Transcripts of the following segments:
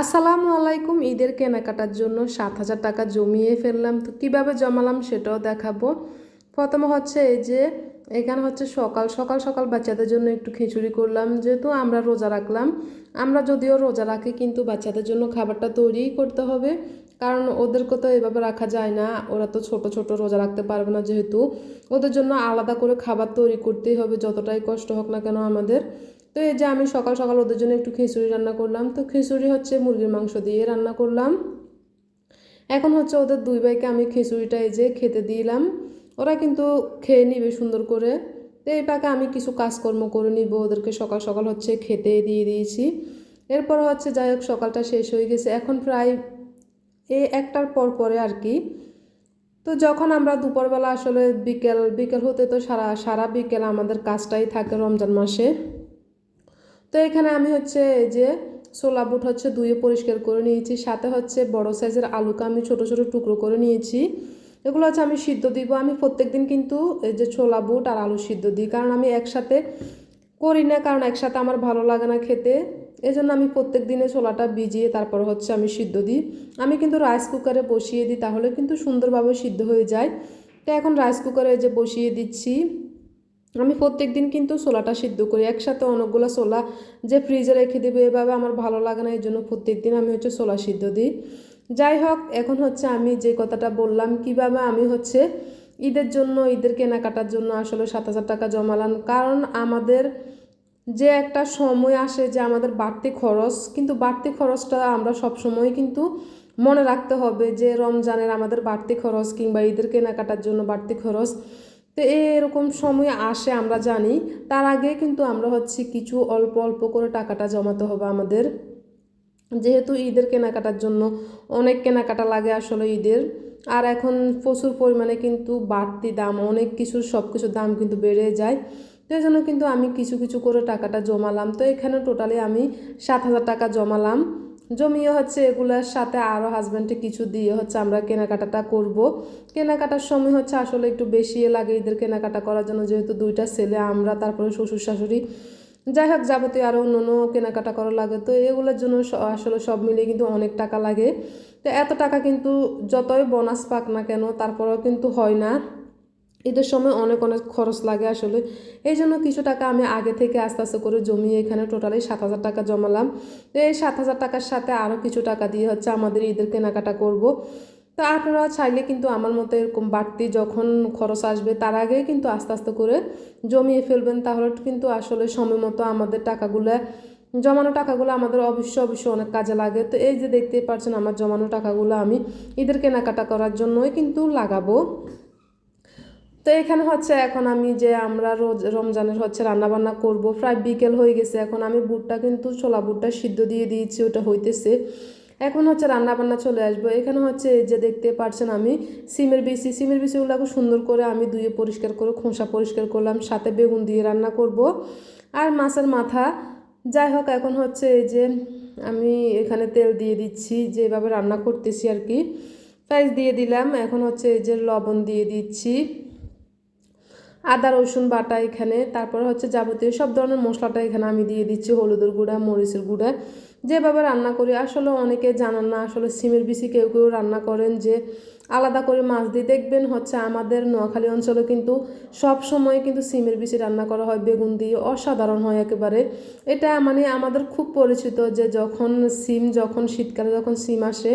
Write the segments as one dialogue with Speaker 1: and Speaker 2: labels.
Speaker 1: আসসালামু আলাইকুম, ঈদের কেনাকাটার জন্য সাত হাজার টাকা জমিয়ে ফেললাম। তো কীভাবে জমালাম সেটাও দেখাবো। প্রথমে হচ্ছে এই যে, এখানে হচ্ছে সকাল সকাল সকাল বাচ্চাদের জন্য একটু খিচুড়ি করলাম। যেহেতু আমরা রোজা রাখলাম, আমরা যদিও রোজা রাখি, কিন্তু বাচ্চাদের জন্য খাবারটা তৈরিই করতে হবে। কারণ ওদেরকে তো এভাবে রাখা যায় না, ওরা তো ছোট ছোট রোজা রাখতে পারবে না যেহেতু। ওদের জন্য আলাদা করে খাবার তৈরি করতেই হবে, যতটাই কষ্ট হোক না কেন আমাদের। তো এই যে আমি সকাল সকাল ওদের জন্য একটু খিচুড়ি রান্না করলাম। তো খিচুড়ি হচ্ছে মুরগির মাংস দিয়ে রান্না করলাম। এখন হচ্ছে ওদের দুই ভাইকে আমি খিচুড়িটা এই যে খেতে দিলাম। ওরা কিন্তু খেয়ে নিবে সুন্দর করে। তো এই পাকে আমি কিছু কাজকর্ম করে নিব। ওদেরকে সকাল সকাল হচ্ছে খেতে দিয়ে দিয়েছি। এরপর হচ্ছে যাই হোক, সকালটা শেষ হয়ে গেছে। এখন প্রায় এ একটার পর পরে আর কি। তো যখন আমরা দুপুরবেলা আসলে বিকেল বিকেল হতে তো সারা সারা বিকেল আমাদের কাজটাই থাকে রমজান মাসে। তো এখানে আমি হচ্ছে এই যে ছোলা বুট হচ্ছে ধুয়ে পরিষ্কার করে নিয়েছি, সাথে হচ্ছে বড় সাইজের আলুকে আমি ছোট ছোট টুকরো করে নিয়েছি। এগুলো হচ্ছে আমি সিদ্ধ দিব, আমি প্রত্যেক দিন কিন্তু এই যে ছোলা বুট আর আলু সিদ্ধ দিই, কারণ আমি একসাথে করি না, কারণ একসাথে আমার ভালো লাগে না খেতে। এই জন্য আমি প্রত্যেক দিনে ছোলাটা ভিজিয়ে তারপর হচ্ছে আমি সিদ্ধ দিই। আমি কিন্তু রাইস কুকারে বসিয়ে দিই, তাহলে কিন্তু সুন্দরভাবে সিদ্ধ হয়ে যায়। তো এখন রাইস কুকারে যে বসিয়ে দিচ্ছি। আমি প্রত্যেক দিন কিন্তু ছোলাটা সিদ্ধ করি, একসাথে অনেকগুলো ছোলা যে ফ্রিজে রেখে দেবে এভাবে আমার ভালো লাগে না এই জন্য প্রত্যেক দিন আমি হচ্ছে ছোলা সিদ্ধ দিই। যাই হোক, এখন হচ্ছে আমি যে কথাটা বললাম, কীভাবে আমি হচ্ছে ঈদের জন্য, ঈদের কেনাকাটার জন্য আসলে সাত হাজার টাকা জমালাম। কারণ আমাদের যে একটা সময় আসে যে আমাদের বাড়তি খরচ, কিন্তু বাড়তি খরচটা আমরা সব সময় কিন্তু মনে রাখতে হবে যে রমজানের আমাদের বাড়তি খরচ কিংবা ঈদের কেনাকাটার জন্য বাড়তি খরচ তো এরকম সময় আসে, আমরা জানি। তার আগে কিন্তু আমরা হচ্ছে কিছু অল্প অল্প করে টাকাটা জমাতে হবে আমাদের। যেহেতু ঈদের কেনাকাটার জন্য অনেক কেনাকাটা লাগে আসলে ঈদের। আর এখন প্রচুর পরিমাণে কিন্তু বাড়তি দাম, অনেক কিছুর সব কিছুর দাম কিন্তু বেড়ে যায়। তো এই জন্য কিন্তু আমি কিছু কিছু করে টাকাটা জমালাম। তো এখানে টোটালি আমি সাত হাজার টাকা জমালাম। জমিয়ে হচ্ছে এগুলোর সাথে আরও হাজব্যান্ডে কিছু দিয়ে হচ্ছে আমরা কেনাকাটাটা করব। কেনাকাটার সময় হচ্ছে আসলে একটু বেশি লাগে এদের কেনাকাটা করার জন্য, যেহেতু দুইটা ছেলে, আমরা, তারপরে শ্বশুর, শাশুড়ি, যাই হোক যাবতীয় আরও অন্য অন্য কেনাকাটা করা লাগে। তো এগুলোর জন্য আসলে সব মিলিয়ে কিন্তু অনেক টাকা লাগে। তো এত টাকা কিন্তু যতই বোনাস পাক না কেন, তারপরেও কিন্তু হয় না। ঈদের সময় অনেক অনেক খরচ লাগে আসলে। এই জন্য কিছু টাকা আমি আগে থেকে আস্তে আস্তে করে জমিয়ে এখানে টোটালি সাত হাজার টাকা জমালাম। তো এই সাত হাজার টাকার সাথে আরও কিছু টাকা দিয়ে হচ্ছে আমাদের ঈদের কেনাকাটা করব। তো আপনারা চাইলে কিন্তু আমার মতো এরকম বাড়তি যখন খরচ আসবে তার আগেই কিন্তু আস্তে আস্তে করে জমিয়ে ফেলবেন। তাহলে কিন্তু আসলে সময় মতো আমাদের টাকাগুলো, জমানো টাকাগুলো আমাদের অবশ্যই অবশ্যই অনেক কাজে লাগে। তো এই যে দেখতেই পাচ্ছেন আমার জমানো টাকাগুলো আমি ঈদের কেনাকাটা করার জন্যই কিন্তু লাগাবো। তো এখানে হচ্ছে এখন আমি যে আমরা রোজ রমজানের হচ্ছে রান্নাবান্না করব, প্রায় বিকেল হয়ে গেছে। এখন আমি বুটটা কিন্তু ছোলা বুটটা সিদ্ধ দিয়ে দিয়েছি, ওটা হইতেছে। এখন হচ্ছে রান্নাবান্না চলে আসব। এখানে হচ্ছে যে দেখতে পারছেন আমি, সিমের বিসি সিমের বিসিগুলোকে সুন্দর করে আমি ধুয়ে পরিষ্কার করে, খোসা পরিষ্কার করলাম, সাথে বেগুন দিয়ে রান্না করব। আর মাছের মাথা, যাই হোক, এখন হচ্ছে এই যে আমি এখানে তেল দিয়ে দিচ্ছি, যেভাবে রান্না করতেছি আর কি। প্রাইস দিয়ে দিলাম, এখন হচ্ছে এই যে লবণ দিয়ে দিচ্ছি। আদা, রসুন বাটা এখানে, তারপর হচ্ছে যাবতীয় সব ধরনের মশলাটা এখানে আমি দিয়ে দিচ্ছি, হলুদের গুঁড়া, মরিচের গুঁড়া। যেভাবে রান্না করি, আসলে অনেকে জানান না, আসলে সিমের বিসি কেউ কেউ রান্না করেন যে আলাদা করে মাছ দিয়ে। দেখবেন হচ্ছে আমাদের নোয়াখালী অঞ্চলে কিন্তু সব সময় কিন্তু সিমের বিসি রান্না করা হয়, বেগুন দিয়ে, অসাধারণ হয় একেবারে। এটা মানে আমাদের খুব পরিচিত যে যখন সিম, যখন শীতকালে যখন সিম আসে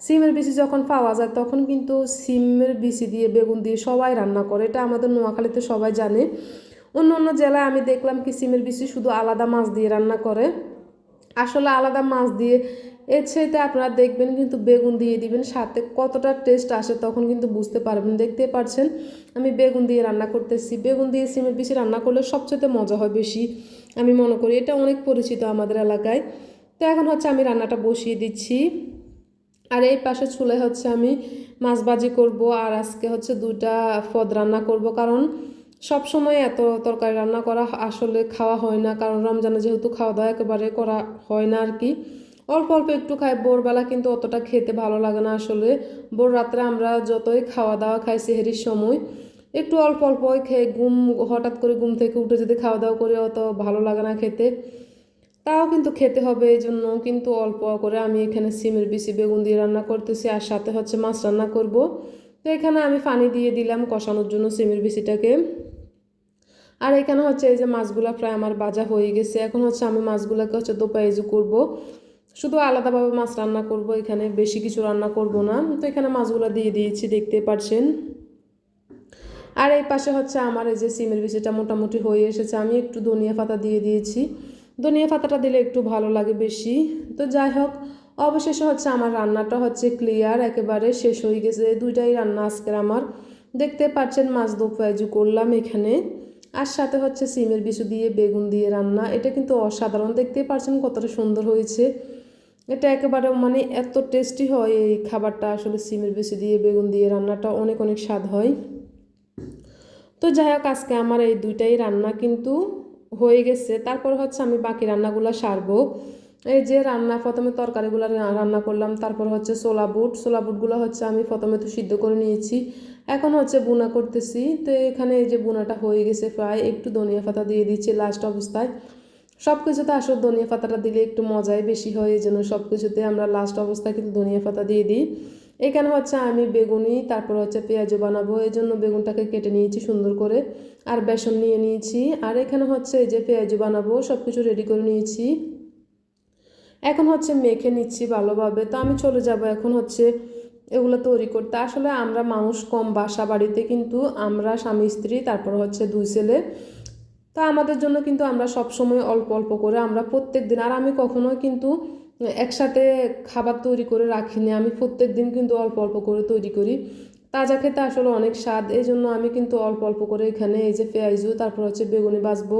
Speaker 1: সিমের বিচি যখন পাওয়া যায়, তখন কিন্তু সিমের বিচি দিয়ে বেগুন দিয়ে সবাই রান্না করে। এটা আমাদের নোয়াখালীতে সবাই জানে। অন্য অন্য জেলায় আমি দেখলাম কি সিমের বিচি শুধু আলাদা মাছ দিয়ে রান্না করে। আসলে আলাদা মাছ দিয়ে এর সাথে আপনারা দেখবেন কিন্তু বেগুন দিয়ে দিবেন, সাথে কতটা টেস্ট আসে তখন কিন্তু বুঝতে পারবেন। দেখতে পারছেন, আমি বেগুন দিয়ে রান্না করতেছি। বেগুন দিয়ে সিমের বিচি রান্না করলে সবচেয়ে মজা হয় বেশি, আমি মনে করি। এটা অনেক পরিচিত আমাদের এলাকায়। তো এখন হচ্ছে আমি রান্নাটা বসিয়ে দিচ্ছি। আর এই পাশে চুলে হচ্ছে আমি মাছ ভাজি করব আর আজকে হচ্ছে দুইটা পদ রান্না করব। কারণ সব সময় এত তরকারি রান্না করা আসলে খাওয়া হয় না, কারণ রমজানে যেহেতু খাওয়া দাওয়া একেবারে করা হয় না আর কি। অল্প অল্প একটু খাই, ভোরবেলা কিন্তু অতটা খেতে ভালো লাগে না আসলে। ভোর রাত্রে আমরা যতই খাওয়া দাওয়া খাই সেহেরির সময়, একটু অল্প অল্প খেয়ে ঘুম, হঠাৎ করে ঘুম থেকে উঠে যদি খাওয়া দাওয়া করি অত ভালো লাগে না খেতে। তাও কিন্তু খেতে হবে এই জন্য কিন্তু অল্প করে আমি এখানে সিমের বেশি বেগুন দিয়ে রান্না করতেছি আর সাথে হচ্ছে মাছ রান্না করব। তো এখানে আমি পানি দিয়ে দিলাম কষানোর জন্য সিমের বেশিটাকে আর এখানে হচ্ছে এই যে মাছগুলা প্রায় আমার বাজা হয়ে গেছে। এখন হচ্ছে আমি মাছগুলোকে হচ্ছে দোপাইজু করব। শুধু আলাদাভাবে মাছ রান্না করব, এখানে বেশি কিছু রান্না করব না। তো এখানে মাছগুলো দিয়ে দিয়েছি, দেখতে পাচ্ছেন আর এই পাশে হচ্ছে আমার এই যে সিমের বিচিটা মোটামুটি হয়ে এসেছে। আমি একটু ধনিয়া পাতা দিয়ে দিয়েছি। ধনিয়া পাতাটা দিলে একটু ভালো লাগে বেশি। তো যাই হোক, অবশেষে হচ্ছে আমার রান্নাটা হচ্ছে ক্লিয়ার একেবারে শেষ হয়ে গেছে। দুইটাই রান্না আজকের আমার। দেখতে পাচ্ছেন মাছ দোপাইজু করলাম এখানে। আর সাথে হচ্ছে সিমের বিচু দিয়ে বেগুন দিয়ে রান্না। এটা কিন্তু অসাধারণ। দেখতে পাচ্ছেন কতটা সুন্দর হয়েছে। এটা একেবারে মানে এত টেস্টি হয় এই খাবারটা। আসলে সিমের বেশি দিয়ে বেগুন দিয়ে রান্নাটা অনেক অনেক স্বাদ হয়। তো যাই হোক, আজকে আমার এই দুইটাই রান্না কিন্তু হয়ে গেছে। তারপর হচ্ছে আমি বাকি রান্নাগুলো সারবো। এই যে রান্না, প্রথমে তরকারিগুলো রান্না করলাম, তারপর হচ্ছে ছোলা বুট। ছোলা বুটগুলো হচ্ছে আমি প্রথমে তো সিদ্ধ করে নিয়েছি। এখন হচ্ছে বুনা করতেছি। তো এখানে এই যে বুনাটা হয়ে গেছে প্রায়, একটু ধনিয়া পাতা দিয়ে দিচ্ছি লাস্ট অবস্থায়। সব কিছুতে আসলে ধনিয়া পাতাটা দিলে একটু মজাই বেশি হয়, এই জন্য সব কিছুতে আমরা লাস্ট অবস্থায় কিন্তু ধনিয়া পাতা দিয়ে দিই। এখানে হচ্ছে আমি বেগুনি, তারপর হচ্ছে পেঁয়াজও বানাবো। এই জন্য বেগুনটাকে কেটে নিয়েছি সুন্দর করে। আর বেসন নিয়ে নিয়েছি। আর এখানে হচ্ছে এই যে পেঁয়াজও বানাবো সব কিছু রেডি করে নিয়েছি। এখন হচ্ছে মেখে নিচ্ছি ভালোভাবে। তো আমি চলে যাব এখন হচ্ছে এগুলো তৈরি করতে। আসলে আমরা মানুষ কম বাসা বাড়িতে কিন্তু আমরা স্বামী, স্ত্রী, তারপর হচ্ছে দুই ছেলে। তা আমাদের জন্য কিন্তু আমরা সব সময় অল্প অল্প করে আমরা প্রত্যেক দিন। আর আমি কখনোই কিন্তু একসাথে খাবার তৈরি করে রাখিনি। আমি প্রত্যেক দিন কিন্তু অল্প অল্প করে তৈরি করি। তাজা খেতে আসলে অনেক স্বাদ এই জন্য আমি কিন্তু অল্প অল্প করে এখানে এই যে পেঁয়াজু, তারপর হচ্ছে বেগুনি বাছবো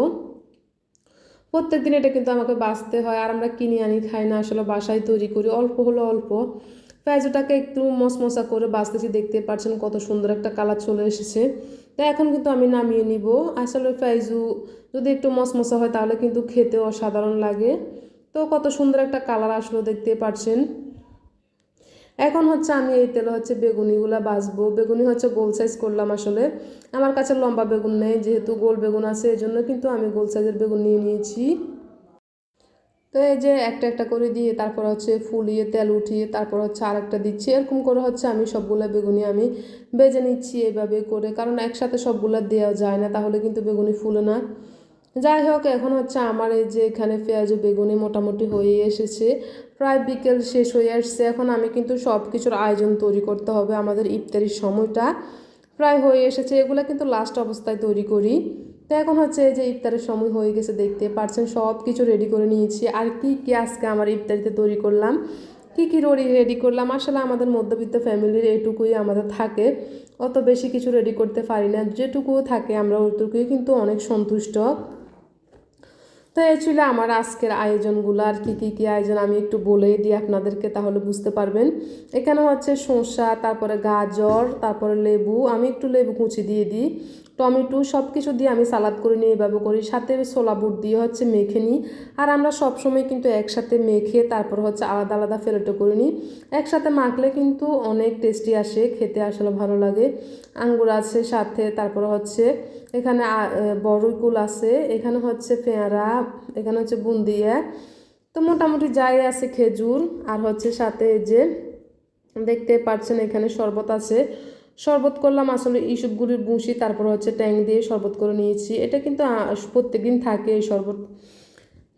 Speaker 1: প্রত্যেক দিন এটা কিন্তু আমাকে বাঁচতে হয়, আর আমরা কিনে আনি খাই না, আসলে বাসায় তৈরি করি, অল্প হলো অল্প। পেঁয়াজুটাকে একটু মশমশা করে বাঁচতেছি, দেখতে পাচ্ছেন কত সুন্দর একটা কালার চলে এসেছে। তো এখন কিন্তু আমি নামিয়ে নিব। আসলে পেঁয়াজু যদি একটু মশমশা হয়, তাহলে কিন্তু খেতে অসাধারণ লাগে। তো কত সুন্দর একটা কালার আসলো দেখতে পাচ্ছেন এখন হচ্ছে আমি এই তেলে হচ্ছে বেগুনিগুলো বাছবো বেগুনি হচ্ছে গোল সাইজ করলাম আসলে। আমার কাছে লম্বা বেগুন নেই, যেহেতু গোল বেগুন আছে এই জন্য কিন্তু আমি গোল সাইজের বেগুন নিয়ে নিয়েছি। তো এই যে একটা একটা করে দিয়ে তারপর হচ্ছে ফুলিয়ে তেল উঠিয়ে তারপর হচ্ছে আর একটা দিচ্ছি। এরকম করে হচ্ছে আমি সবগুলো বেগুনি আমি বেজে নিচ্ছি এইভাবে করে। কারণ একসাথে সবগুলো দেওয়া যায় না, তাহলে কিন্তু বেগুনি ফুলে না। যাই হোক, এখন হচ্ছে আমার এই যে এখানে পেঁয়াজ বেগুনি মোটামুটি হয়ে এসেছে। প্রায় বিকেল শেষ হয়ে আসছে। এখন আমি কিন্তু সব কিছুর আয়োজন তৈরি করতে হবে আমাদের ইফতারির সময়টা। প্রায় হয়ে এসেছে, এগুলো কিন্তু লাস্ট অবস্থায় তৈরি করি। তো এখন হচ্ছে যে ইফতারের সময় হয়ে গেছে, দেখতে পারছেন সব কিছু রেডি করে নিয়েছি। আর কি কি আজকে আমার ইফতারিতে তৈরি করলাম? কি কি রড়ি রেডি করলাম? আসলে আমাদের মধ্যবিত্ত ফ্যামিলির এটুকুই আমাদের থাকে। অত বেশি কিছু রেডি করতে পারি না। যেটুকুও থাকে আমরা ওইটুকুই, কিন্তু অনেক সন্তুষ্ট। তো এই ছিল আমার আজকের আয়োজনগুলো। আর কী কী কী আয়োজন আমি একটু বলেই দিই আপনাদেরকে, তাহলে বুঝতে পারবেন। এখানে হচ্ছে শসা, তারপরে গাজর, তারপরে লেবু, আমি একটু লেবু কুচি দিয়ে দিই। টমেটো সব কিছু দিয়ে আমি সালাদ করে নিয়ে এভাবে করি। সাথে ছোলা বুট দিয়ে হচ্ছে মেখে নিই। আর আমরা সব সময় কিন্তু একসাথে মেখে তারপর হচ্ছে আলাদা আলাদা ফেলেটো করে নিই। একসাথে মাখলে কিন্তু অনেক টেস্টি আসে, খেতে আসলে ভালো লাগে। আঙ্গুর আছে সাথে, তারপর হচ্ছে এখানে বড়ইকুল আছে, এখানে হচ্ছে পেয়ারা, এখানে হচ্ছে বুন্দিয়া। তো মোটামুটি যাই আছে খেজুর। আর হচ্ছে সাথে যে দেখতে পাচ্ছেন এখানে শরবত আছে। শরবত করলাম, আসলে ইসবগুলির বুঁশি, তারপর হচ্ছে ট্যাং দিয়ে শরবত করে নিয়েছি। এটা কিন্তু প্রত্যেক দিন থাকে এই শরবত।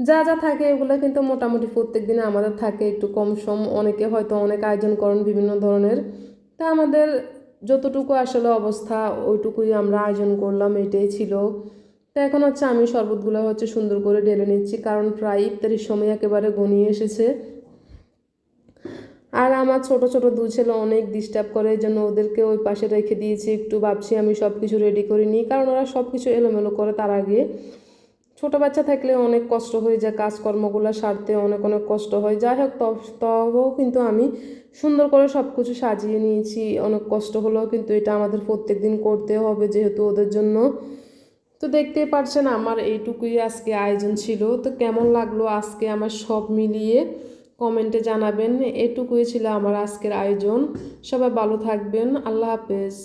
Speaker 1: যা যা থাকে এগুলো কিন্তু মোটামুটি প্রত্যেক দিনে আমাদের থাকে, একটু কম সম। অনেকে হয়তো অনেক আয়োজন করেন বিভিন্ন ধরনের। তা আমাদের যতটুকু আসলে অবস্থা, ওইটুকুই আমরা আয়োজন করলাম, এটাই ছিল। তো এখন হচ্ছে আমি শরবতগুলো হচ্ছে সুন্দর করে ঢেলে নিচ্ছি, কারণ প্রায় ইফতারির সময় একেবারে গনিয়ে এসেছে। আর আমার ছোট ছোট দু ছেলে অনেক ডিস্টার্ব করে, এই জন্য ওদেরকে ওই পাশে রেখে দিয়েছি। একটু ভাবছি আমি সব কিছু রেডি করে নিই, কারণ ওরা সব কিছু এলোমেলো করে তার আগে। ছোটো বাচ্চা থাকলে অনেক কষ্ট হয়ে যায় কাজকর্মগুলো সারতে, অনেক অনেক কষ্ট হয়। যাই হোক তবেও কিন্তু আমি সুন্দর করে সব কিছু সাজিয়ে নিয়েছি। অনেক কষ্ট হলেও কিন্তু এটা আমাদের প্রত্যেক দিন করতে হবে যেহেতু ওদের জন্য। তো দেখতেই পারছেন আমার এইটুকুই আজকে আয়োজন ছিল। তো কেমন লাগল আজকে আমার সব মিলিয়ে? কমেন্টে জানাবেন। এটুকুই ছিল আমার আজকের আয়োজন। সবাই ভালো থাকবেন। আল্লাহ হাফেজ।